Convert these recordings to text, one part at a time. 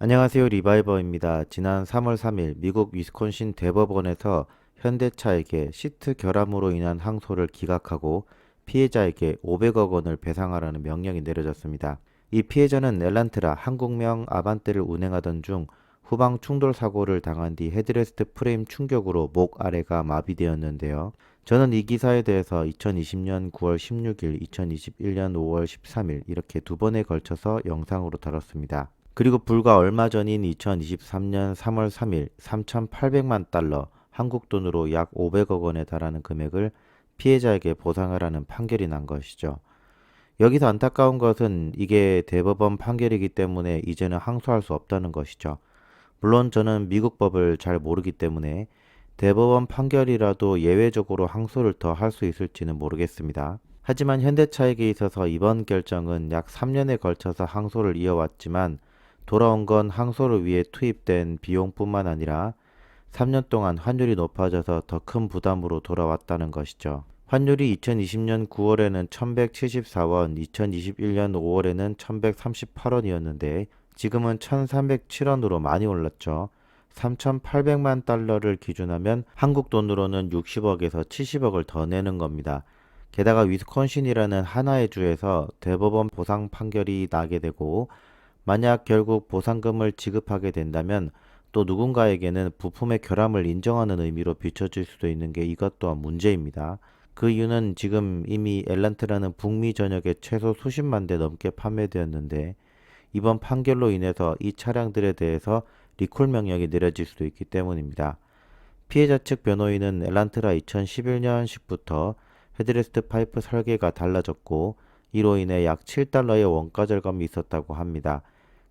안녕하세요. 리바이버입니다. 지난 3월 3일 미국 위스콘신 대법원에서 현대차에게 시트 결함으로 인한 항소를 기각하고 피해자에게 500억 원을 배상하라는 명령이 내려졌습니다. 이 피해자는 엘란트라 한국명 아반떼를 운행하던 중 후방 충돌 사고를 당한 뒤 헤드레스트 프레임 충격으로 목 아래가 마비되었는데요. 저는 이 기사에 대해서 2020년 9월 16일, 2021년 5월 13일 이렇게 두 번에 걸쳐서 영상으로 다뤘습니다. 그리고 불과 얼마 전인 2023년 3월 3일 3,800만 달러 한국 돈으로 약 500억 원에 달하는 금액을 피해자에게 보상하라는 판결이 난 것이죠. 여기서 안타까운 것은 이게 대법원 판결이기 때문에 이제는 항소할 수 없다는 것이죠. 물론 저는 미국 법을 잘 모르기 때문에 대법원 판결이라도 예외적으로 항소를 더 할 수 있을지는 모르겠습니다. 하지만 현대차에게 있어서 이번 결정은 약 3년에 걸쳐서 항소를 이어왔지만 돌아온 건 항소를 위해 투입된 비용뿐만 아니라 3년 동안 환율이 높아져서 더 큰 부담으로 돌아왔다는 것이죠. 환율이 2020년 9월에는 1174원, 2021년 5월에는 1138원이었는데 지금은 1307원으로 많이 올랐죠. 3800만 달러를 기준하면 한국 돈으로는 60억에서 70억을 더 내는 겁니다. 게다가 위스콘신이라는 하나의 주에서 대법원 보상 판결이 나게 되고 만약 결국 보상금을 지급하게 된다면 또 누군가에게는 부품의 결함을 인정하는 의미로 비춰질 수도 있는 게 이것 또한 문제입니다. 그 이유는 지금 이미 엘란트라는 북미 전역에 최소 수십만 대 넘게 판매되었는데 이번 판결로 인해서 이 차량들에 대해서 리콜 명령이 내려질 수도 있기 때문입니다. 피해자 측 변호인은 엘란트라 2011년 10부터 헤드레스트 파이프 설계가 달라졌고 이로 인해 약 7달러의 원가 절감이 있었다고 합니다.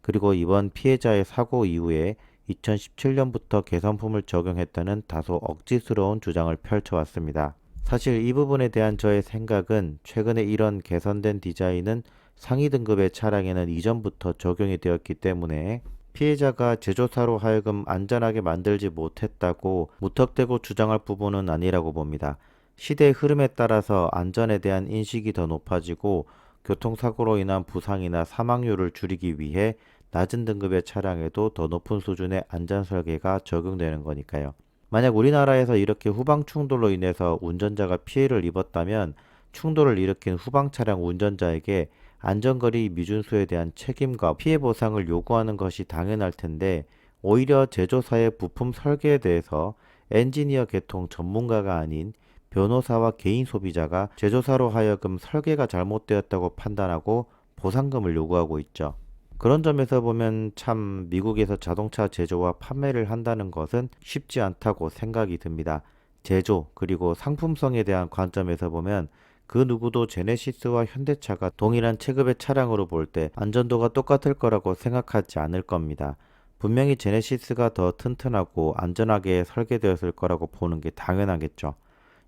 그리고 이번 피해자의 사고 이후에 2017년부터 개선품을 적용했다는 다소 억지스러운 주장을 펼쳐왔습니다. 사실 이 부분에 대한 저의 생각은 최근에 이런 개선된 디자인은 상위 등급의 차량에는 이전부터 적용이 되었기 때문에 피해자가 제조사로 하여금 안전하게 만들지 못했다고 무턱대고 주장할 부분은 아니라고 봅니다. 시대의 흐름에 따라서 안전에 대한 인식이 더 높아지고 교통사고로 인한 부상이나 사망률을 줄이기 위해 낮은 등급의 차량에도 더 높은 수준의 안전 설계가 적용되는 거니까요. 만약 우리나라에서 이렇게 후방 충돌로 인해서 운전자가 피해를 입었다면 충돌을 일으킨 후방 차량 운전자에게 안전거리 미준수에 대한 책임과 피해 보상을 요구하는 것이 당연할 텐데 오히려 제조사의 부품 설계에 대해서 엔지니어 계통 전문가가 아닌 변호사와 개인 소비자가 제조사로 하여금 설계가 잘못되었다고 판단하고 보상금을 요구하고 있죠. 그런 점에서 보면 참 미국에서 자동차 제조와 판매를 한다는 것은 쉽지 않다고 생각이 듭니다. 제조 그리고 상품성에 대한 관점에서 보면 그 누구도 제네시스와 현대차가 동일한 체급의 차량으로 볼 때 안전도가 똑같을 거라고 생각하지 않을 겁니다. 분명히 제네시스가 더 튼튼하고 안전하게 설계되었을 거라고 보는 게 당연하겠죠.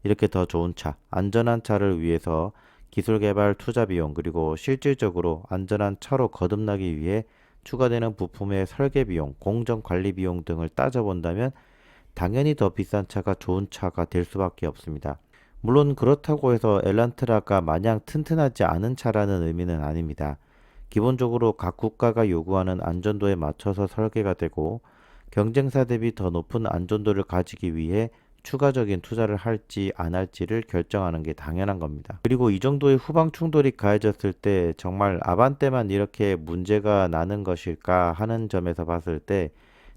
이렇게 더 좋은 차, 안전한 차를 위해서 기술 개발 투자 비용 그리고 실질적으로 안전한 차로 거듭나기 위해 추가되는 부품의 설계 비용, 공정 관리 비용 등을 따져본다면 당연히 더 비싼 차가 좋은 차가 될 수밖에 없습니다. 물론 그렇다고 해서 엘란트라가 마냥 튼튼하지 않은 차라는 의미는 아닙니다. 기본적으로 각 국가가 요구하는 안전도에 맞춰서 설계가 되고 경쟁사 대비 더 높은 안전도를 가지기 위해 추가적인 투자를 할지 안 할지를 결정하는 게 당연한 겁니다. 그리고 이 정도의 후방 충돌이 가해졌을 때 정말 아반떼만 이렇게 문제가 나는 것일까 하는 점에서 봤을 때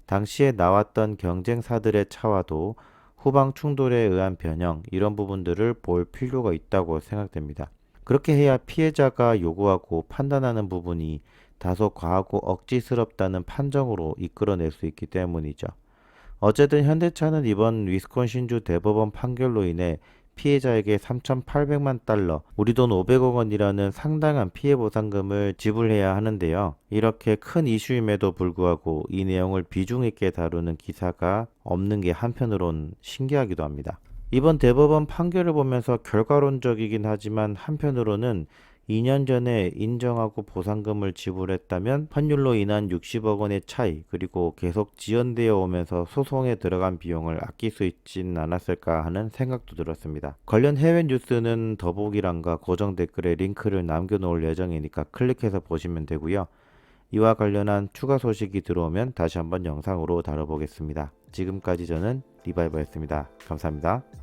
당시에 나왔던 경쟁사들의 차와도 후방 충돌에 의한 변형 이런 부분들을 볼 필요가 있다고 생각됩니다. 그렇게 해야 피해자가 요구하고 판단하는 부분이 다소 과하고 억지스럽다는 판정으로 이끌어낼 수 있기 때문이죠. 어쨌든 현대차는 이번 위스콘신주 대법원 판결로 인해 피해자에게 3,800만 달러, 우리 돈 500억 원이라는 상당한 피해 보상금을 지불해야 하는데요. 이렇게 큰 이슈임에도 불구하고 이 내용을 비중 있게 다루는 기사가 없는 게 한편으론 신기하기도 합니다. 이번 대법원 판결을 보면서 결과론적이긴 하지만 한편으로는 2년 전에 인정하고 보상금을 지불했다면 환율로 인한 60억 원의 차이 그리고 계속 지연되어 오면서 소송에 들어간 비용을 아낄 수 있진 않았을까 하는 생각도 들었습니다. 관련 해외 뉴스는 더보기란과 고정 댓글에 링크를 남겨놓을 예정이니까 클릭해서 보시면 되고요. 이와 관련한 추가 소식이 들어오면 다시 한번 영상으로 다뤄보겠습니다. 지금까지 저는 리바이버였습니다. 감사합니다.